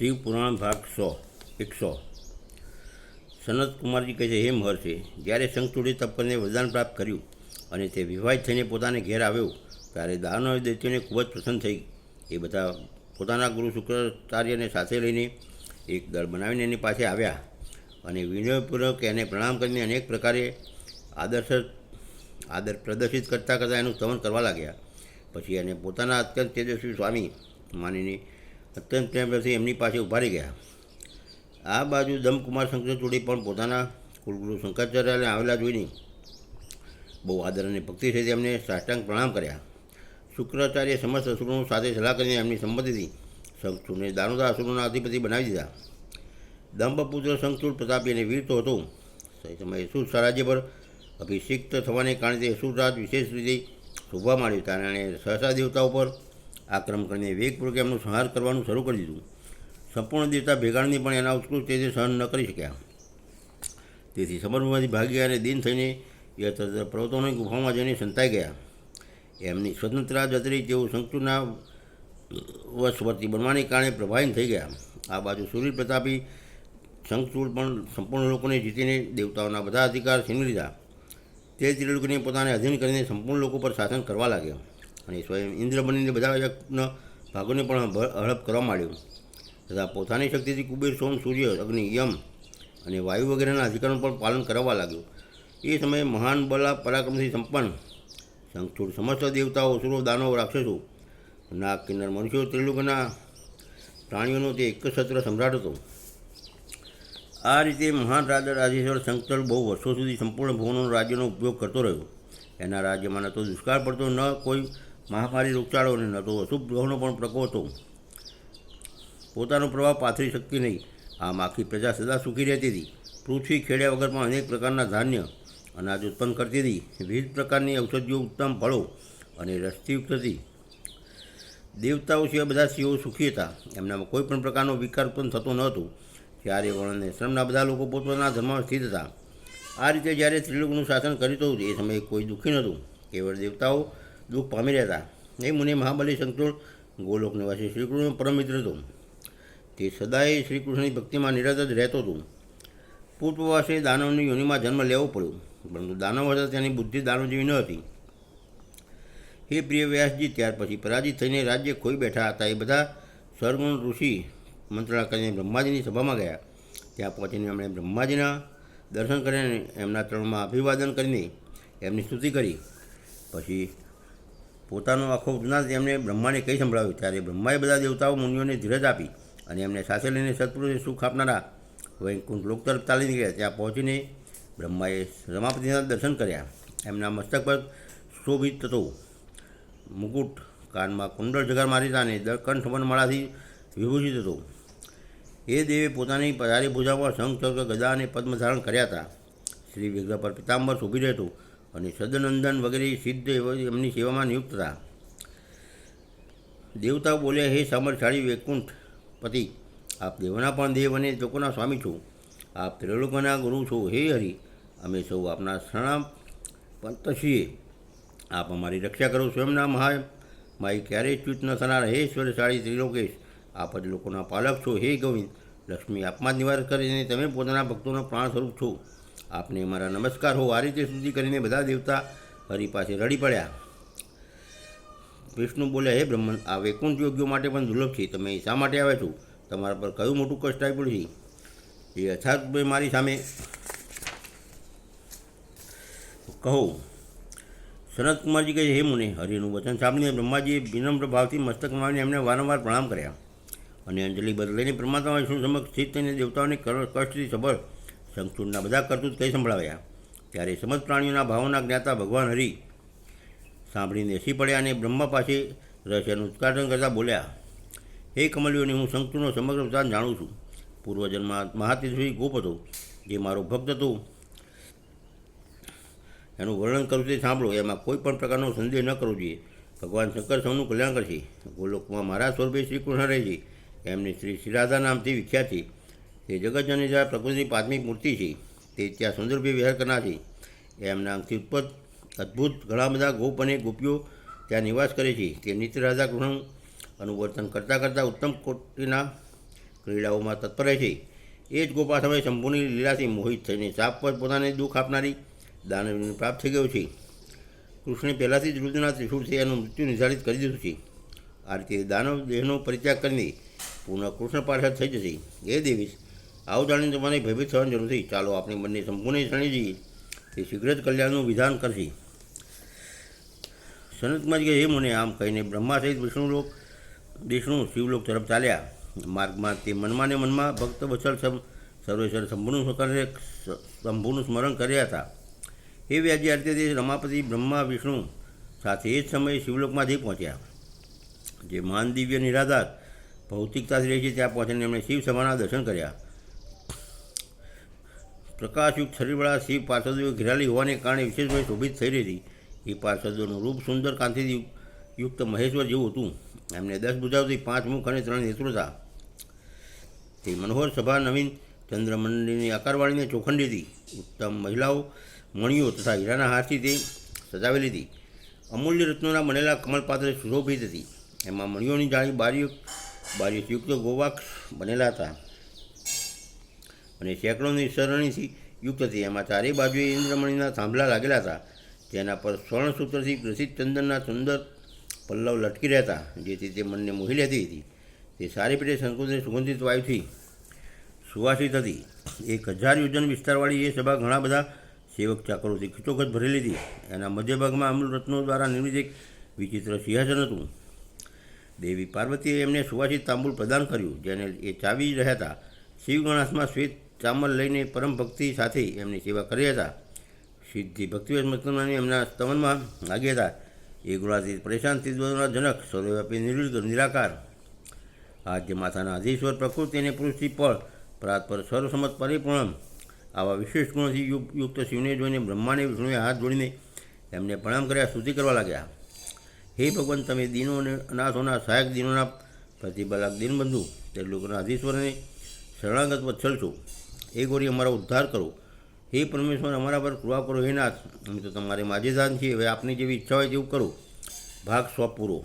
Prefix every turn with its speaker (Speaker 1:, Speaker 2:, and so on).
Speaker 1: શિવ પુરાણ ભાગ સો એકસો સનત કુમારજી કહે છે, હે મહર્ષિ, જ્યારે શંખચૂડી તપને વરદાન પ્રાપ્ત કર્યું અને તે વિવાહિત થઈને પોતાને ઘેર આવ્યો, ત્યારે દાનવ દૈત્યોને ખૂબ જ પ્રસન્ન થઈ. એ બધા પોતાના ગુરુ શુક્રાચાર્યને સાથે લઈને એક દળ બનાવીને એની પાસે આવ્યા અને વિનયપૂર્વક એને પ્રણામ કરીને અનેક પ્રકારે આદર્શ, આદર પ્રદર્શિત કરતાં કરતાં એનું સ્તવન કરવા લાગ્યા. પછી એને પોતાના અત્યંત તેજસ્વી સ્વામી માનીને અત્યંત પ્રેમથી એમની પાસે ઊભા રહી ગયા. આ બાજુ દમકુમાર શંકરચૂડી પણ પોતાના કુલગુરુ શંકરાચાર્યને આવેલા જોઈને બહુ આદર અને ભક્તિ સાથે એમને સાષ્ટાંગ પ્રણામ કર્યા. શુક્રાચાર્ય સમસ્ત અસુરો સાથે સલાહ કરીને એમની સંમતિથી શંખચૂડને દાનોદા અસુરોના અધિપતિ બનાવી દીધા. દંભપુત્ર શંખચૂડ પ્રતાપી અને વીર તો હતો. તે સમયે શું સ્વરાજ્ય પર અભિષિક્ત થવાને કારણે તે અસુરરાજ વિશેષ રીતે શોભા માંડ્યું અને સહસા દેવતા ઉપર આક્રમ કરીને વેગપૂર્વક એમનું સંહાર કરવાનું શરૂ કરી દીધું. સંપૂર્ણ દેવતા ભેગાણની પણ એના ઉત્કૃષ્ટ તેજે સહન ન કરી શક્યા. તેથી સમરમાંથી ભાગી અને દિન થઈને તરત પર્વતોની ગુફામાં જઈને સંતાઈ ગયા. એમની સ્વતંત્રતા જતરી તેઓ શંકુના વશવર્તી બનવાને કારણે પ્રભાવિત થઈ ગયા. આ બાજુ સૂર્ય પ્રતાપી શંખચૂડ પણ સંપૂર્ણ લોકોને જીતીને દેવતાઓના બધા અધિકાર છીનવી લીધા. તે ત્રિલોકને પોતાને અધીન કરીને સંપૂર્ણ લોકો પર શાસન કરવા લાગ્યો. અને સ્વયં ઇન્દ્ર બનીને બધા યજ્ઞ ભાગોને પણ હડપ કરવા માંડ્યો. તથા પોતાની શક્તિથી કુબેર, સોમ, સૂર્ય, અગ્નિ, યમ અને વાયુ વગેરેના અધિકારનું પણ પાલન કરવા લાગ્યો. એ સમયે મહાન બલા પરાક્રમથી સંપન્ન. શંખચૂડ સમસ્ત દેવતાઓ, સુરો, દાનવ, રાક્ષસો, નાગ, કિન્નર, મનુષ્યો, ત્રિલોકના પ્રાણીઓનો તે એક સત્ર સમ્રાટ હતો. આ રીતે મહાન રાજા રાજેશ્વર શંકર બહુ વર્ષો સુધી સંપૂર્ણ ભુવનો રાજ્યનો ઉપયોગ કરતો રહ્યો. એના રાજ્યમાં ન તો દુષ્કાળ પડતો, ન કોઈ મહામારી રોગચાળો અને ન અશુભ ગ્રહોનો પણ પ્રકોપ હતો. પોતાનો પ્રભાવ પાથરી શકતી નહીં. આમ આખી પ્રજા સદા સુખી રહેતી હતી. પૃથ્વી ખેડ્યા વગરમાં અનેક પ્રકારના ધાન્ય અનાજ ઉત્પન્ન કરતી હતી. વિવિધ પ્રકારની ઔષધિઓ ઉત્તમ ફળો અને રસયુક્ત હતી. દેવતાઓ સિવાય બધા શિવો સુખી હતા. એમનામાં કોઈ પણ પ્રકારનો વિકાર ઉત્પન્ન થતો ન હતો. ત્યારે વર્ણને શ્રમના બધા લોકો પોતાના ધર્મમાં સ્થિત હતા. આ રીતે જ્યારે ત્રિલોકનું શાસન કર્યું હતું એ સમયે કોઈ દુઃખી નહોતું. કેવળ દેવતાઓ દુઃખ પામી રહેતા. એ મુનિ મહાબલી સંકુલ ગોલોક નિવાસી શ્રીકૃષ્ણનો પરમ મિત્ર હતો. તે સદાય શ્રીકૃષ્ણની ભક્તિમાં નિરત જ રહેતો હતો. પૂર્વવાસે દાનવની યોનિમાં જન્મ લેવો પડ્યો, પરંતુ દાનવ હતા તેની બુદ્ધિ દાનવ જેવી ન હતી. હે પ્રિય વ્યાસજી, ત્યાર પછી પરાજિત થઈને રાજ્ય ખોઈ બેઠા હતા એ બધા સ્વર્ગુણ ઋષિ મંત્રણા કરીને બ્રહ્માજીની સભામાં ગયા. ત્યાં પહોંચીને એમણે બ્રહ્માજીના દર્શન કરીને એમના ચરણમાં અભિવાદન કરીને એમની સ્તુતિ કરી. પછી પોતાનો આખો જ્ઞાન એમને બ્રહ્માને કહી સંભળાવ્યું? ત્યારે બ્રહ્માએ બધા દેવતાઓ, મુનિઓને ધીરજ આપી અને એમને સાથે લઈને સત્પુરુષે સુખ આપનારા વૈકુંઠ લોક તરફ ચાલી નીકળ્યા. ત્યાં પહોંચીને બ્રહ્માએ રમાપતિના દર્શન કર્યા. એમના મસ્તક પર શોભિત હતો મુકુટ કાનમાં કુંડળ જગાર મારીતા અને કંઠ વનમાળાથી વિભૂષિત હતો. એ દેવે પોતાની પધારી ભૂજામાં શંખ, ચક્ર, ગદા અને પદ્મ ધારણ કર્યા હતા. શ્રી વિગ્રહ પર પિતાંબર શોભી રહેતું અને સદનંદન વગેરે સિદ્ધ એમની સેવામાં નિયુક્ત હતા. દેવતાઓ બોલ્યા, હે સામરશાળી વૈકુંઠ પતિ, આપ દેવના પણ દેવ અને લોકોના સ્વામી છો. આપ ત્રિલોકના ગુરુ છો. હે હરિ, અમે સૌ આપના શરણામ પંત છીએ આપ અમારી રક્ષા કરો સ્વયંના મહાય. માઈ ક્યારેય ચ્યુત ન થનાર હે ઈશ્વરશાળી ત્રિલોકેશ. આપ જ લોકોના પાલક છો. હે ગોવિંદ, લક્ષ્મી, આપમાં નિવાર કરીને તમે પોતાના ભક્તોનો પ્રાણ સ્વરૂપ છો. આપને મારા નમસ્કાર. હો આ રીતે સુધી કરીને બધા દેવતા હરિ પાસે રડી પડ્યા. વિષ્ણુ બોલ્યા હે બ્રહ્મન, આ વૈકુંઠ યોગ્યો માટે પણ દુર્લભ છે. તમે શા માટે આવ્યા છો? તમારા પર કયું મોટું કષ્ટ આવી પડ્યું છે? એ અર્થાત મારી સામે કહો. સનતકુમારજી કહે, હે મુને, હરિનું વચન સાંભળીને બ્રહ્માજીએ વિનમ્ર ભાવથી મસ્તક માવીને એમને વારંવાર પ્રણામ કર્યા. અને અંજલિ બદલીને પરમાત્મા વિષ્ણુ સમક્ષ સ્થિત થઈને દેવતાઓની કષ્ટથી સબર શંખચૂડના બધા કરતૂત કહી સંભળાવ્યા. ત્યારે સમજ પ્રાણીઓના ભાવોના જ્ઞાતા ભગવાન હરિ સાંભળીને હસી પડ્યા અને બ્રહ્મા પાસે રહસ્યનું ઉદ્ઘાટન કરતાં બોલ્યા, હે કમલીઓને હું શંકુનો સમગ્ર વૃત્તાંત જાણું છું. પૂર્વજન્મમાં મહાતેજસ્વી ગોપ હતો, જે મારો ભક્ત હતો. એનું વર્ણન કરું તે સાંભળો. એમાં કોઈ પણ પ્રકારનો સંદેહ ન કરવો જોઈએ. ભગવાન શંકર સૌનું કલ્યાણ કરશે. ગોલોકમાં મારા સ્વરૂપે શ્રી કૃષ્ણ રહે છે એમની શ્રી શ્રીરાધા નામથી વિખ્યાત છે. તે જગતજનની જ્યાં પ્રકૃતિની પ્રાથમિક મૂર્તિ છે, તે ત્યાં સુંદરભાઈ વિહાર કરનાર છે. એમના અંકથી ઉત્પત અદ્ભુત ઘણા બધા ગોપ અને ગોપીઓ ત્યાં નિવાસ કરે છે. તે નિત્ય રાધા કૃષ્ણ અનુવર્તન કરતાં કરતાં ઉત્તમ કોટીના ક્રીડાઓમાં તત્પર રહે છે. એ જ ગોપા સમયે શંભુની લીલાથી મોહિત થઈને સાપ પર પોતાને દુઃખ આપનારી દાનવીને પ્રાપ્ત થઈ ગયો છે. કૃષ્ણે પહેલાંથી જ રુદ્રના ત્રિશુળથી એનું મૃત્યુ નિર્ધારિત કરી દીધું છે. આ રીતે દાનવ દેહનો પરિત્યાગ કરીને પુનઃ કૃષ્ણ પાર્ષદ થઈ જશે. એ દેવીશ આવું જાણીને તમારે ભયભીત થવાની જરૂર નથી. ચાલો, આપણે બંને સંપૂર્ણ જઈએ તે શીઘ્ર જ કલ્યાણનું વિધાન કરશે. સનતમાં જ કે હે મુને, આમ કહીને બ્રહ્મા સહિત વિષ્ણુલોક વિષ્ણુ શિવલોક તરફ ચાલ્યા. માર્ગમાં તે મનમાં ને મનમાં ભક્ત વત્સલ સર્વેશ્વર શંભુનું સ્મરણ શંભુનું સ્મરણ કર્યા હતા. એ વ્યાજે રીતે તે રમાપતિ, બ્રહ્મા, વિષ્ણુ સાથે એ જ સમયે શિવલોકમાંથી પહોંચ્યા. જે મહાન દિવ્ય નિરાધાર ભૌતિકતાથી રહે છે, ત્યાં પહોંચીને એમણે શિવ સભાના દર્શન કર્યા. પ્રકાશયુક્ત શરીરવાળા શિવ પાર્ષદોએ ઘેરાલી હોવાને કારણે વિશેષભાઈ શોભિત થઈ રહી હતી એ પાર્ષદોનું રૂપ સુંદર કાંતિથી યુક્ત મહેશ્વર જેવું હતું. એમને દસ બુજાવતી પાંચ મુખ અને ત્રણ નેત્રો હતા તે મનોહર સભા નવીન ચંદ્રમંડળની આકારવાળીને ચોખંડી હતી. ઉત્તમ મહિલાઓ મણીઓ તથા હીરાના હારથી તે સજાવેલી હતી. અમૂલ્ય રત્નોના બનેલા કમલપાત્ર સુશોભિત હતી. એમાં મણીઓની જાળી બારીઓ બારીયુક્ત ગોવાક્ષ બનેલા હતા. અને સેંકડોની સરણીથી યુક્ત હતી એમાં ચારે બાજુએ ઇન્દ્રમણીના થાંભલા લાગેલા હતા તેના પર સ્વર્ણસૂત્રથી પ્રસિદ્ધ ચંદનના સુંદર પલ્લવ લટકી રહેતા, જેથી તે મનને મોહી લેતી હતી. તે સારી પેટે સંકુચને સુગંધિત વાયુથી સુવાસિત હતી. એક હજાર યોજન વિસ્તારવાળી એ સભા ઘણા બધા સેવક ચાકરોથી ખીચોખચ ભરેલી હતી એના મધ્યભાગમાં અમૃતરત્નો રત્નો દ્વારા નિર્મિત એક વિચિત્ર સિંહાસન હતું. દેવી પાર્વતીએ એમને સુવાસિત તાંબુલ પ્રદાન કર્યું, જેને એ ચાવી રહ્યા હતા શિવગણાસમાં શ્વેત ચામર લઈને પરમ ભક્તિ સાથે એમની સેવા કરી હતા. સિદ્ધિ ભક્તિવેદ મતનાની એમના સ્તવનમાં લાગી હતા. એ ગુણાતીત પરેશાન જનક સર્વવ્યાપી નિર્વિલ નિરાકાર. આદ્ય માતાના આધીશ્વર પ્રકૃતિ અને પુરુષથી પળ, પ્રાત પર સર્વસમત પરિપૂર્ણ. આવા વિશેષ ગુણોથી યુક્ત શિવને જોઈને બ્રહ્માને વિષ્ણુએ હાથ જોડીને એમને પ્રણામ કર્યા, સ્તુતિ કરવા લાગ્યા. હે ભગવાન, તમે દીનો અને અનાથોના સહાયક દીનોના પ્રતિબલાક દિનબંધુ. તે લોકોના આધીશ્વરને શરણાગત વત્સલ છો. એ ગોરી અમારો ઉદ્ધાર કરો. હે પરમેશ્વર, અમારા પર કૃપા કરો, હે નાથ. અમે તો તમારે માજેદાન છીએ. હવે આપની જેવી ઈચ્છા હોય તેવું કરો. ભાગ સ્વ પૂરો.